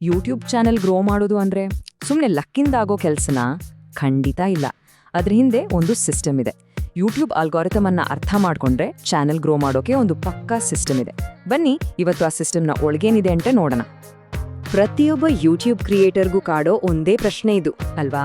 YouTube channel grow ಮಾಡೋದು ಅಂದರೆ ಸುಮ್ಮನೆ ಲಕ್ಕಿಂದ ಆಗೋ ಕೆಲಸನ ಖಂಡಿತ ಇಲ್ಲ. ಅದ್ರ ಹಿಂದೆ ಒಂದು ಸಿಸ್ಟಮ್ ಇದೆ. ಯೂಟ್ಯೂಬ್ ಅಲ್ಗಾರಿತಮನ್ನು ಅರ್ಥ ಮಾಡಿಕೊಂಡ್ರೆ ಚಾನೆಲ್ ಗ್ರೋ ಮಾಡೋಕೆ ಒಂದು ಪಕ್ಕಾ ಸಿಸ್ಟಮ್ ಇದೆ. ಬನ್ನಿ, ಇವತ್ತು ಆ ಸಿಸ್ಟಮ್ನ ಒಳಗೇನಿದೆ ಅಂತ ನೋಡೋಣ. ಪ್ರತಿಯೊಬ್ಬ ಯೂಟ್ಯೂಬ್ ಕ್ರಿಯೇಟರ್ಗೂ ಕಾಡೋ ಒಂದೇ ಪ್ರಶ್ನೆ ಇದು, ಅಲ್ವಾ?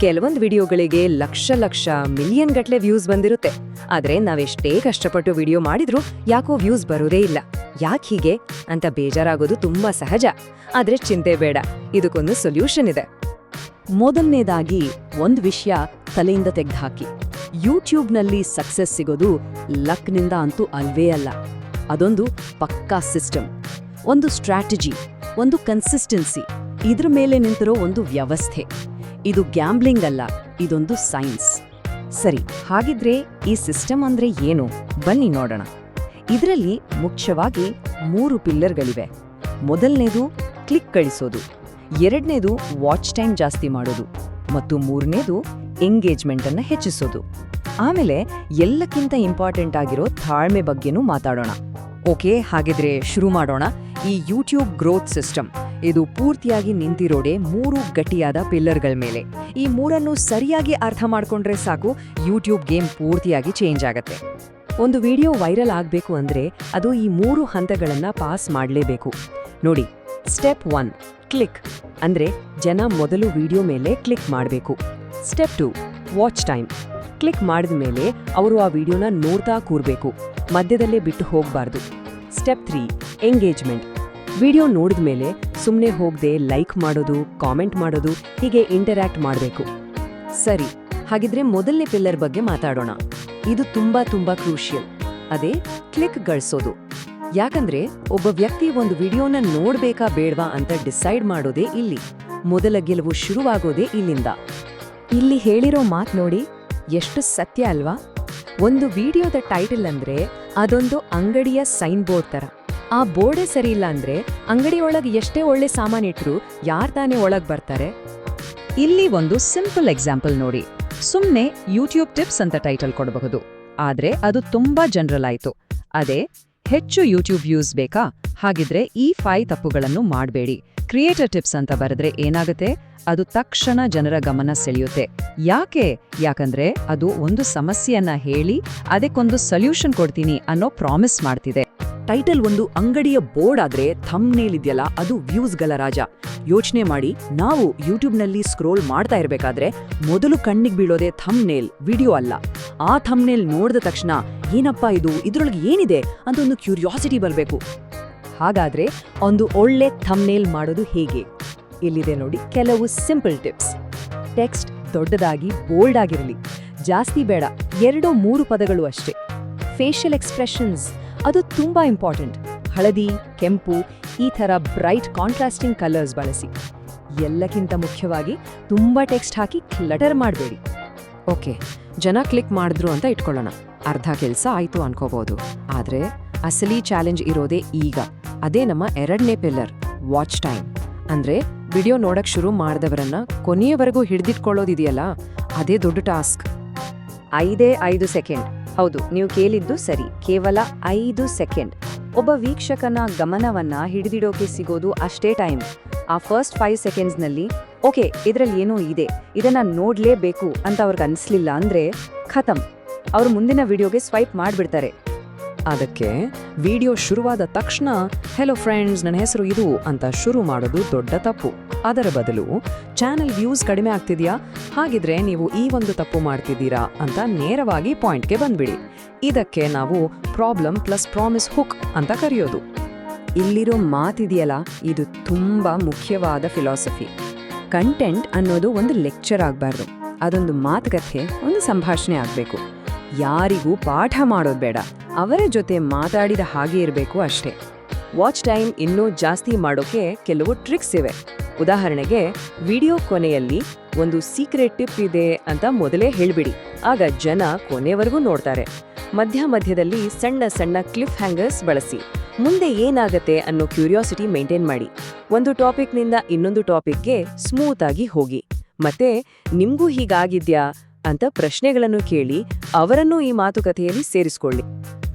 ಕೆಲವೊಂದು ವಿಡಿಯೋಗಳಿಗೆ ಲಕ್ಷ ಲಕ್ಷ ಮಿಲಿಯನ್ ಗಟ್ಲೆ ವ್ಯೂಸ್ ಬಂದಿರುತ್ತೆ. ಆದ್ರೆ ನಾವೆಷ್ಟೇ ಕಷ್ಟಪಟ್ಟು ವಿಡಿಯೋ ಮಾಡಿದ್ರೂ ಯಾಕೋ ವ್ಯೂಸ್ ಬರೋದೇ ಇಲ್ಲ. ಯಾಕೆ ಹೀಗೆ? ಅಂತ ಬೇಜಾರಾಗೋದು ತುಂಬಾ ಸಹಜ. ಆದ್ರೆ ಚಿಂತೆ ಬೇಡ. ಇದಕ್ಕೊಂದು ಸೊಲ್ಯೂಷನ್ ಇದೆ. ಮೊದಲನೇದಾಗಿ ಒಂದು ವಿಷಯ ತಲೆಯಿಂದ ತೆಗೆದುಹಾಕಿ. ಯೂಟ್ಯೂಬ್ನಲ್ಲಿ ಸಕ್ಸಸ್ ಸಿಗೋದು ಲಕ್ನಿಂದ ಅಂತೂ ಅಲ್ವೇ ಅಲ್ಲ. ಅದೊಂದು ಪಕ್ಕಾ ಸಿಸ್ಟಮ್. ಒಂದು ಸ್ಟ್ರಾಟಜಿ, ಒಂದು ಕನ್ಸಿಸ್ಟೆನ್ಸಿ. ಇದ್ರ ಮೇಲೆ ನಿಂತಿರೋ ಒಂದು ವ್ಯವಸ್ಥೆ. ಇದು ಗ್ಯಾಂಬ್ಲಿಂಗ್ ಅಲ್ಲ, ಇದೊಂದು ಸೈನ್ಸ್. ಸರಿ, ಹಾಗಿದ್ರೆ ಈ ಸಿಸ್ಟಮ್ ಅಂದ್ರೆ ಏನು? ಬನ್ನಿ ನೋಡೋಣ. ಇದರಲ್ಲಿ ಮುಖ್ಯವಾಗಿ ಮೂರು ಪಿಲ್ಲರ್ಗಳಿವೆ. ಮೊದಲನೇದು ಕ್ಲಿಕ್ ಕಳಿಸೋದು, ಎರಡನೇದು ವಾಚ್ ಟೈಮ್ ಜಾಸ್ತಿ ಮಾಡೋದು, ಮತ್ತು ಮೂರನೇದು ಎಂಗೇಜ್ಮೆಂಟ್ ಅನ್ನು ಹೆಚ್ಚಿಸೋದು. ಆಮೇಲೆ ಎಲ್ಲಕ್ಕಿಂತ ಇಂಪಾರ್ಟೆಂಟ್ ಆಗಿರೋ ತಾಳ್ಮೆ ಬಗ್ಗೆನೂ ಮಾತಾಡೋಣ. ಓಕೆ, ಹಾಗಿದ್ರೆ ಶುರು ಮಾಡೋಣ. ಈ ಯೂಟ್ಯೂಬ್ ಗ್ರೋತ್ ಸಿಸ್ಟಮ್ ಇದು ಪೂರ್ತಿಯಾಗಿ ನಿಂತಿರೋಡೆ ಮೂರು ಗಟ್ಟಿಯಾದ ಪಿಲ್ಲರ್ಗಳ ಮೇಲೆ. ಈ ಮೂರನ್ನು ಸರಿಯಾಗಿ ಅರ್ಥ ಮಾಡ್ಕೊಂಡ್ರೆ ಸಾಕು ಯೂಟ್ಯೂಬ್ ಗೇಮ್ ಪೂರ್ತಿಯಾಗಿ ಚೇಂಜ್ ಆಗತ್ತೆ. ಒಂದು ವಿಡಿಯೋ ವೈರಲ್ ಆಗಬೇಕು ಅಂದ್ರೆ ಅದು ಈ ಮೂರು ಹಂತಗಳನ್ನ ಪಾಸ್ ಮಾಡಲೇಬೇಕು. ನೋಡಿ ಸ್ಟೆಪ್ ಒನ್ ಕ್ಲಿಕ್ ಅಂದ್ರೆ ಜನ ಮೊದಲು ವಿಡಿಯೋ ಮೇಲೆ ಕ್ಲಿಕ್ ಮಾಡಬೇಕು. Step two watch time click ಮಾಡಿದ ಮೇಲೆ ಅವರು ಆ ವಿಡಿಯೋನ ನೋಡ್ತಾ ಕೂರಬೇಕು. ಮಧ್ಯದಲ್ಲೇ ಬಿಟ್ಟು ಹೋಗಬಾರ್ದು. ಸ್ಟೆಪ್ ತ್ರೀ ಎಂಗೇಜ್ಮೆಂಟ್ ವಿಡಿಯೋ ನೋಡಿದ ಮೇಲೆ ಸುಮ್ಮನೆ ಹೋಗದೆ ಲೈಕ್ ಮಾಡೋದು ಕಾಮೆಂಟ್ ಮಾಡೋದು, ಹೀಗೆ ಇಂಟರಾಕ್ಟ್ ಮಾಡಬೇಕು. ಸರಿ, ಹಾಗಿದ್ರೆ ಮೊದಲನೇ ಪಿಲ್ಲರ್ ಬಗ್ಗೆ ಮಾತಾಡೋಣ. ಇದು ತುಂಬಾ ತುಂಬಾ ಕ್ರೂಷಿಯಲ್ ಅದೇ ಕ್ಲಿಕ್ ಗಳಿಸೋದು. ಯಾಕಂದ್ರೆ, ಒಬ್ಬ ವ್ಯಕ್ತಿ ಒಂದು ವಿಡಿಯೋನ ನೋಡ್ಬೇಕಾ ಬೇಡವಾ ಅಂತ ಡಿಸೈಡ್ ಮಾಡೋದೇ ಇಲ್ಲಿ. ಮೊದಲ ಗೆಲುವು ಶುರುವಾಗೋದೇ ಇಲ್ಲಿಂದ. ಇಲ್ಲಿ ಹೇಳಿರೋ ಮಾತು ನೋಡಿ, ಎಷ್ಟು ಸತ್ಯ ಅಲ್ವಾ? ಒಂದು ವಿಡಿಯೋದ ಟೈಟಲ್ ಅಂದ್ರೆ ಅದೊಂದು ಅಂಗಡಿಯ ಸೈನ್ ಬೋರ್ಡ್ ತರ. ಆ ಬೋರ್ಡೆ ಸರಿ ಇಲ್ಲ ಅಂದ್ರೆ ಅಂಗಡಿಯೊಳಗೆ ಎಷ್ಟೇ ಒಳ್ಳೆ ಸಾಮಾನಿಟ್ರು ಯಾರ್ ತಾನೇ ಒಳಗ್ ಬರ್ತಾರೆ? ಇಲ್ಲಿ ಒಂದು ಸಿಂಪಲ್ ಎಕ್ಸಾಂಪಲ್ ನೋಡಿ. ಸುಮ್ನೆ ಯೂಟ್ಯೂಬ್ ಟಿಪ್ಸ್ ಅಂತ ಟೈಟಲ್ ಕೊಡಬಹುದು. ಆದ್ರೆ ಅದು ತುಂಬಾ ಜನರಲ್ ಆಯ್ತು. ಅದೇ, ಹೆಚ್ಚು ಯೂಟ್ಯೂಬ್ ವ್ಯೂಸ್ ಬೇಕಾ? ಹಾಗಿದ್ರೆ ಈ ಫೈ ತಪ್ಪುಗಳನ್ನು ಮಾಡಬೇಡಿ. ಕ್ರಿಯೇಟರ್ ಟಿಪ್ಸ್ ಅಂತ ಬರೆದ್ರೆ ಏನಾಗುತ್ತೆ? ಅದು ತಕ್ಷಣ ಜನರ ಗಮನ ಸೆಳೆಯುತ್ತೆ. ಯಾಕೆ? ಯಾಕಂದ್ರೆ ಅದು ಒಂದು ಸಮಸ್ಯೆಯನ್ನ ಹೇಳಿ, ಅದಕ್ಕೊಂದು ಸೊಲ್ಯೂಷನ್ ಕೊಡ್ತೀನಿ ಅನ್ನೋ ಪ್ರಾಮಿಸ್ ಮಾಡ್ತಿದೆ. ಟೈಟಲ್ ಒಂದು ಅಂಗಡಿಯ ಬೋರ್ಡ್ ಆದ್ರೆ ಥಮ್ನೇಲ್ ಇದೆಯಲ್ಲ, ಅದು ವ್ಯೂಸ್ಗಳ ರಾಜ. ಯೋಚನೆ ಮಾಡಿ, ನಾವು ಯೂಟ್ಯೂಬ್ನಲ್ಲಿ ಸ್ಕ್ರೋಲ್ ಮಾಡ್ತಾ ಇರಬೇಕಾದ್ರೆ ಮೊದಲು ಕಣ್ಣಿಗೆ ಬೀಳೋದೇ ಥಮ್ನೇಲ್ ವಿಡಿಯೋ ಅಲ್ಲ. ಆ ಥಮ್ನೇಲ್ ನೋಡಿದ ತಕ್ಷಣ, ಏನಪ್ಪಾ ಇದು? ಇದರೊಳಗೆ ಏನಿದೆ? ಅಂತ ಒಂದು ಕ್ಯೂರಿಯಾಸಿಟಿ ಬರಬೇಕು. ಹಾಗಾದ್ರೆ ಒಂದು ಒಳ್ಳೆ ಥಮ್ನೇಲ್ ಮಾಡೋದು ಹೇಗೆ? ಇಲ್ಲಿದೆ ನೋಡಿ ಕೆಲವು ಸಿಂಪಲ್ ಟಿಪ್ಸ್ ಟೆಕ್ಸ್ಟ್ ದೊಡ್ಡದಾಗಿ ಬೋಲ್ಡ್ ಆಗಿರಲಿ. ಜಾಸ್ತಿ ಬೇಡ, ಎರಡೋ ಮೂರು ಪದಗಳು ಅಷ್ಟೇ. ಫೇಷಿಯಲ್ ಎಕ್ಸ್ಪ್ರೆಷನ್ಸ್ ಅದು ತುಂಬ ಇಂಪಾರ್ಟೆಂಟ್ ಹಳದಿ, ಕೆಂಪು, ಈ ಥರ ಬ್ರೈಟ್ ಕಾಂಟ್ರಾಸ್ಟಿಂಗ್ ಕಲರ್ಸ್ ಬಳಸಿ. ಎಲ್ಲಕ್ಕಿಂತ ಮುಖ್ಯವಾಗಿ ತುಂಬ ಟೆಕ್ಸ್ಟ್ ಹಾಕಿ ಕ್ಲಟರ್ ಮಾಡಬೇಡಿ. ಓಕೆ ಜನ ಕ್ಲಿಕ್ ಮಾಡಿದ್ರು ಅಂತ ಇಟ್ಕೊಳ್ಳೋಣ. ಅರ್ಧ ಕೆಲಸ ಆಯಿತು ಅನ್ಕೋಬಹುದು ಆದರೆ ಅಸಲಿ ಚಾಲೆಂಜ್ ಇರೋದೇ ಈಗ. ಅದೇ ನಮ್ಮ ಎರಡನೇ ಪಿಲ್ಲರ್ ವಾಚ್ ಟೈಮ್ ಅಂದರೆ ವಿಡಿಯೋ ನೋಡಕ್ಕೆ ಶುರು ಮಾಡಿದವರನ್ನ ಕೊನೆಯವರೆಗೂ ಹಿಡಿದಿಟ್ಕೊಳ್ಳೋದಿದೆಯಲ್ಲ, ಅದೇ ದೊಡ್ಡ ಟಾಸ್ಕ್ ಐದೇ ಐದು ಸೆಕೆಂಡ್ ಹೌದು, ನೀವು ಕೇಳಿದ್ದು ಸರಿ. ಕೇವಲ ಐದು ಸೆಕೆಂಡ್. ಒಬ್ಬ ವೀಕ್ಷಕನ ಗಮನವನ್ನ ಹಿಡಿದಿಡೋಕೆ ಸಿಗೋದು ಅಷ್ಟೇ ಟೈಮ್. ಆ ಫಸ್ಟ್ ಫೈವ್ ಸೆಕೆಂಡ್ಸ್ನಲ್ಲಿ, ಓಕೆ, ಇದರಲ್ಲಿ ಏನೋ ಇದೆ, ಇದನ್ನ ನೋಡ್ಲೇಬೇಕು ಅಂತ ಅವ್ರಿಗೆ ಅನಿಸ್ಲಿಲ್ಲ ಅಂದ್ರೆ ಖತಮ್. ಅವ್ರು ಮುಂದಿನ ವಿಡಿಯೋಗೆ ಸ್ವೈಪ್ ಮಾಡ್ಬಿಡ್ತಾರೆ. ಅದಕ್ಕೆ ವಿಡಿಯೋ ಶುರುವಾದ ತಕ್ಷಣ ಹೆಲೋ ಫ್ರೆಂಡ್ಸ್ ನನ್ನ ಹೆಸರು ಇದು ಅಂತ ಶುರು ಮಾಡೋದು ದೊಡ್ಡ ತಪ್ಪು. ಅದರ ಬದಲು ಚಾನೆಲ್ ವ್ಯೂಸ್ ಕಡಿಮೆ ಆಗ್ತಿದೆಯಾ? ಹಾಗಿದ್ರೆ ನೀವು ಈ ಒಂದು ತಪ್ಪು ಮಾಡ್ತಿದ್ದೀರಾ? ಅಂತ ನೇರವಾಗಿ ಪಾಯಿಂಟ್ಗೆ ಬಂದ್ಬಿಡಿ. ಇದಕ್ಕೆ ನಾವು ಪ್ರಾಬ್ಲಮ್ ಪ್ಲಸ್ ಪ್ರಾಮಿಸ್ ಹುಕ್ ಅಂತ ಕರೆಯೋದು. ಇಲ್ಲಿರೋ ಮಾತಿದೆಯಲ್ಲ, ಇದು ತುಂಬಾ ಮುಖ್ಯವಾದ ಫಿಲಾಸಫಿ ಕಂಟೆಂಟ್ ಅನ್ನೋದು ಒಂದು ಲೆಕ್ಚರ್ ಆಗಬಾರ್ದು. ಅದೊಂದು ಮಾತುಕತೆ, ಒಂದು ಸಂಭಾಷಣೆ ಆಗಬೇಕು. ಯಾರಿಗೂ ಪಾಠ ಮಾಡೋದು ಬೇಡ. ಅವರ ಜೊತೆ ಮಾತಾಡಿದ ಹಾಗೆ ಇರಬೇಕು ಅಷ್ಟೇ. ವಾಚ್ ಟೈಮ್ ಇನ್ನೂ ಜಾಸ್ತಿ ಮಾಡೋಕೆ ಕೆಲವು ಟ್ರಿಕ್ಸ್ ಇವೆ. ಉದಾಹರಣೆಗೆ, ವಿಡಿಯೋ ಕೊನೆಯಲ್ಲಿ ಒಂದು ಸೀಕ್ರೆಟ್ ಟಿಪ್ ಇದೆ ಅಂತ ಮೊದಲೇ ಹೇಳ್ಬಿಡಿ. ಆಗ ಜನ ಕೊನೆವರೆಗೂ ನೋಡ್ತಾರೆ. ಮಧ್ಯ ಮಧ್ಯದಲ್ಲಿ ಸಣ್ಣ ಸಣ್ಣ ಕ್ಲಿಫ್ ಹ್ಯಾಂಗರ್ಸ್ ಬಳಸಿ. ಮುಂದೆ ಏನಾಗತ್ತೆ ಅನ್ನೋ ಕ್ಯೂರಿಯಾಸಿಟಿ ಮೇಂಟೈನ್ ಮಾಡಿ. ಒಂದು ಟಾಪಿಕ್ನಿಂದ ಇನ್ನೊಂದು ಟಾಪಿಕ್ಗೆ ಸ್ಮೂತ್ ಆಗಿ ಹೋಗಿ. ಮತ್ತೆ, ನಿಮಗೂ ಹೀಗಾಗಿದ್ಯಾ? ಅಂತ ಪ್ರಶ್ನೆಗಳನ್ನು ಕೇಳಿ ಅವರನ್ನು ಈ ಮಾತುಕತೆಯಲ್ಲಿ ಸೇರಿಸ್ಕೊಳ್ಳಿ.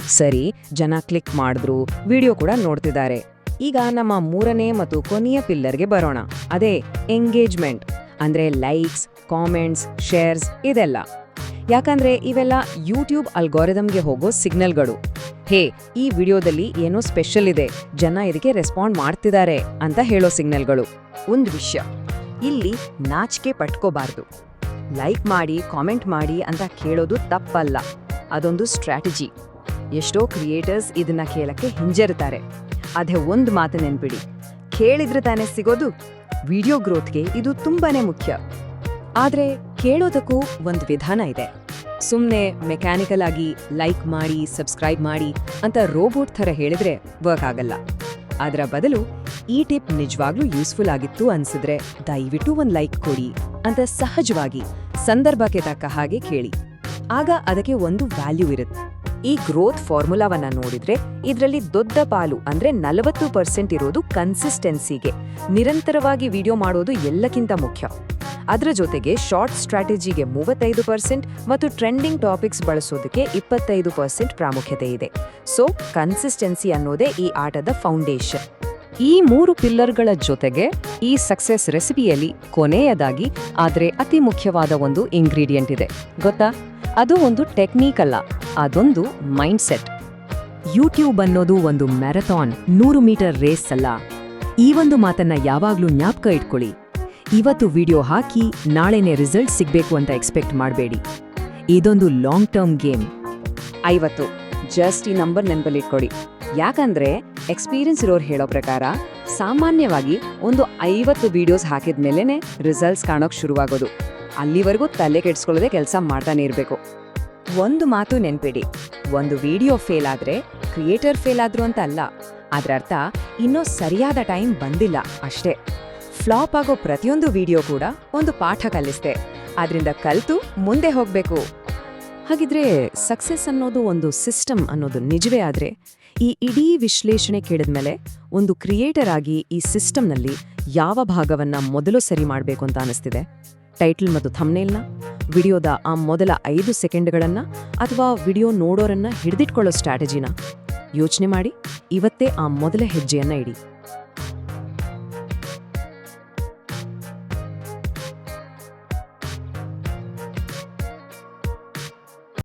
ಸರಿ, ಜನ ಕ್ಲಿಕ್ ಮಾಡಿದ್ರು, ವಿಡಿಯೋ ಕೂಡ ನೋಡ್ತಿದ್ದಾರೆ. ಈಗ ನಮ್ಮ ಮೂರನೇ ಮತ್ತು ಕೊನೆಯ ಪಿಲ್ಲರ್ಗೆ ಬರೋಣ. ಅದೇ, ಎಂಗೇಜ್ಮೆಂಟ್, ಅಂದ್ರೆ ಲೈಕ್ಸ್, ಕಾಮೆಂಟ್ಸ್, ಶೇರ್ಸ್, ಇದೆಲ್ಲ. ಯಾಕಂದ್ರೆ ಇವೆಲ್ಲ ಯೂಟ್ಯೂಬ್ ಅಲ್ಗೋರಿದಮ್ಗೆ ಹೋಗೋ ಸಿಗ್ನಲ್ಗಳು. ಹೇ, ಈ ವಿಡಿಯೋದಲ್ಲಿ ಏನೋ ಸ್ಪೆಷಲ್ ಇದೆ, ಜನ ಇದಕ್ಕೆ ರೆಸ್ಪಾಂಡ್ ಮಾಡ್ತಿದ್ದಾರೆ ಅಂತ ಹೇಳೋ ಸಿಗ್ನಲ್ಗಳು. ಒಂದು ವಿಷಯ. ಇಲ್ಲಿ ನಾಚಿಕೆ ಪಟ್ಕೋಬಾರ್ದು. ಲೈಕ್ ಮಾಡಿ ಕಾಮೆಂಟ್ ಮಾಡಿ ಅಂತ ಕೇಳೋದು ತಪ್ಪಲ್ಲ. ಅದೊಂದು ಸ್ಟ್ರಾಟಜಿ ಎಷ್ಟೋ ಕ್ರಿಯೇಟರ್ಸ್ ಇದನ್ನ ಕೇಳಕ್ಕೆ ಹಿಂಜರಿತಾರೆ. ಅದೇ ಒಂದು ಮಾತು ನೆನ್ಪಿಡಿ. ಕೇಳಿದ್ರೆ ತಾನೇ ಸಿಗೋದು. ವಿಡಿಯೋ ಗ್ರೋತ್ಗೆ ಇದು ತುಂಬಾನೇ ಮುಖ್ಯ. ಆದ್ರೆ ಕೇಳೋದಕ್ಕೂ ಒಂದು ವಿಧಾನ ಇದೆ. ಸುಮ್ಮನೆ ಮೆಕ್ಯಾನಿಕಲ್ ಆಗಿ ಲೈಕ್ ಮಾಡಿ ಸಬ್ಸ್ಕ್ರೈಬ್ ಮಾಡಿ ಅಂತ ರೋಬೋಟ್ ಥರ ಹೇಳಿದ್ರೆ ವರ್ಕ್ ಆಗಲ್ಲ. ಅದರ ಬದಲು ಈ ಟಿಪ್ ನಿಜವಾಗ್ಲೂ ಯೂಸ್ಫುಲ್ ಆಗಿತ್ತು ಅನ್ಸಿದ್ರೆ ದಯವಿಟ್ಟು ಒಂದು ಲೈಕ್ ಕೊಡಿ ಅಂತ ಸಹಜವಾಗಿ ಸಂದರ್ಭಕ್ಕೆ ತಕ್ಕ ಹಾಗೆ ಕೇಳಿ. ಆಗ ಅದಕ್ಕೆ ಒಂದು ವ್ಯಾಲ್ಯೂ ಇರುತ್ತೆ. ಈ ಗ್ರೋತ್ ಫಾರ್ಮುಲಾವನ್ನ ನೋಡಿದ್ರೆ ಇದರಲ್ಲಿ ದೊಡ್ಡ ಪಾಲು ಅಂದ್ರೆ ನಲವತ್ತು ಪರ್ಸೆಂಟ್ ಇರೋದು ಕನ್ಸಿಸ್ಟೆನ್ಸಿಗೆ ನಿರಂತರವಾಗಿ ವಿಡಿಯೋ ಮಾಡೋದು ಎಲ್ಲಕ್ಕಿಂತ ಮುಖ್ಯ. ಅದರ ಜೊತೆಗೆ ಶಾರ್ಟ್ ಸ್ಟ್ರಾಟಜಿಗೆ ಮೂವತ್ತೈದು ಪರ್ಸೆಂಟ್ ಮತ್ತು ಟ್ರೆಂಡಿಂಗ್ ಟಾಪಿಕ್ಸ್ ಬಳಸೋದಕ್ಕೆ ಇಪ್ಪತ್ತೈದು ಪರ್ಸೆಂಟ್ ಪ್ರಾಮುಖ್ಯತೆ ಇದೆ. ಸೊ ಕನ್ಸಿಸ್ಟೆನ್ಸಿ ಅನ್ನೋದೇ ಈ ಆಟದ ಫೌಂಡೇಶನ್ ಈ ಮೂರು ಪಿಲ್ಲರ್ಗಳ ಜೊತೆಗೆ ಈ ಸಕ್ಸೆಸ್ ರೆಸಿಪಿಯಲ್ಲಿ ಕೊನೆಯದಾಗಿ, ಆದರೆ ಅತಿ ಮುಖ್ಯವಾದ ಒಂದು ಇಂಗ್ರೀಡಿಯೆಂಟ್ ಇದೆ. ಗೊತ್ತಾ? ಅದು ಒಂದು ಟೆಕ್ನಿಕ್ ಅಲ್ಲ, ಅದೊಂದು ಮೈಂಡ್ ಸೆಟ್ ಯೂಟ್ಯೂಬ್ ಅನ್ನೋದು ಒಂದು ಮ್ಯಾರಥಾನ್ ನೂರು ಮೀಟರ್ ರೇಸ್ ಅಲ್ಲ. ಈ ಒಂದು ಮಾತನ್ನ ಯಾವಾಗ್ಲೂ ಜ್ಞಾಪಕ ಇಟ್ಕೊಳ್ಳಿ. ಇವತ್ತು ವಿಡಿಯೋ ಹಾಕಿ, ನಾಳೆನೇ ರಿಸಲ್ಟ್ ಸಿಗ್ಬೇಕು ಅಂತ ಎಕ್ಸ್ಪೆಕ್ಟ್ ಮಾಡಬೇಡಿ. ಇದೊಂದು ಲಾಂಗ್ ಟರ್ಮ್ ಗೇಮ್ ಐವತ್ತು ಜಸ್ಟ್ ಈ ನಂಬರ್ ನೆನಪಲ್ಲಿಟ್ಕೊಡಿ ಯಾಕಂದ್ರೆ ಎಕ್ಸ್ಪೀರಿಯನ್ಸ್ ಇರೋರು ಹೇಳೋ ಪ್ರಕಾರ, ಸಾಮಾನ್ಯವಾಗಿ ಒಂದು ಐವತ್ತು ವಿಡಿಯೋಸ್ ಹಾಕಿದ ರಿಸಲ್ಟ್ಸ್ ಕಾಣೋಕೆ ಶುರುವಾಗೋದು. ಅಲ್ಲಿವರೆಗೂ ತಲೆ ಕೆಡ್ಸ್ಕೊಳ್ಳೋದೇ ಕೆಲಸ ಮಾಡ್ತಾನೆ ಇರಬೇಕು. ಒಂದು ಮಾತು ನೆನ್ಪಿಡಿ. ಒಂದು ವಿಡಿಯೋ ಫೇಲ್ ಆದ್ರೆ ಕ್ರಿಯೇಟರ್ ಫೇಲ್ ಆದ್ರು ಅಂತ ಅಲ್ಲ ಅದರರ್ಥ ಇನ್ನೂ ಸರಿಯಾದ ಟೈಮ್ ಬಂದಿಲ್ಲ ಅಷ್ಟೇ. ಫ್ಲಾಪ್ ಆಗೋ ಪ್ರತಿಯೊಂದು ವಿಡಿಯೋ ಕೂಡ ಒಂದು ಪಾಠ ಕಲಿಸ್ತೆ ಅದರಿಂದ ಕಲ್ತು ಮುಂದೆ ಹೋಗ್ಬೇಕು. ಹಾಗಿದ್ರೆ ಸಕ್ಸಸ್ ಅನ್ನೋದು ಒಂದು ಸಿಸ್ಟಮ್ ಅನ್ನೋದು ನಿಜವೇ ಆದ್ರೆ ಈ ಇಡೀ ವಿಶ್ಲೇಷಣೆ ಕೇಳಿದ್ಮೇಲೆ ಒಂದು ಕ್ರಿಯೇಟರ್ ಆಗಿ ಈ ಸಿಸ್ಟಮ್ನಲ್ಲಿ ಯಾವ ಭಾಗವನ್ನ ಮೊದಲು ಸರಿ ಮಾಡಬೇಕು ಅಂತ ಅನಿಸ್ತಿದೆ ಟೈಟಲ್ ಮತ್ತು ಥಮ್ನೇಲ್ನ ವಿಡಿಯೋದ ಆ ಮೊದಲ ಐದು ಸೆಕೆಂಡ್ಗಳನ್ನ ಅಥವಾ ವಿಡಿಯೋ ನೋಡೋರನ್ನ ಹಿಡಿದಿಟ್ಕೊಳ್ಳೋ ಸ್ಟ್ರಾಟಜಿನ ಯೋಚನೆ ಮಾಡಿ, ಇವತ್ತೇ ಆ ಮೊದಲ ಹೆಜ್ಜೆಯನ್ನ ಇಡಿ.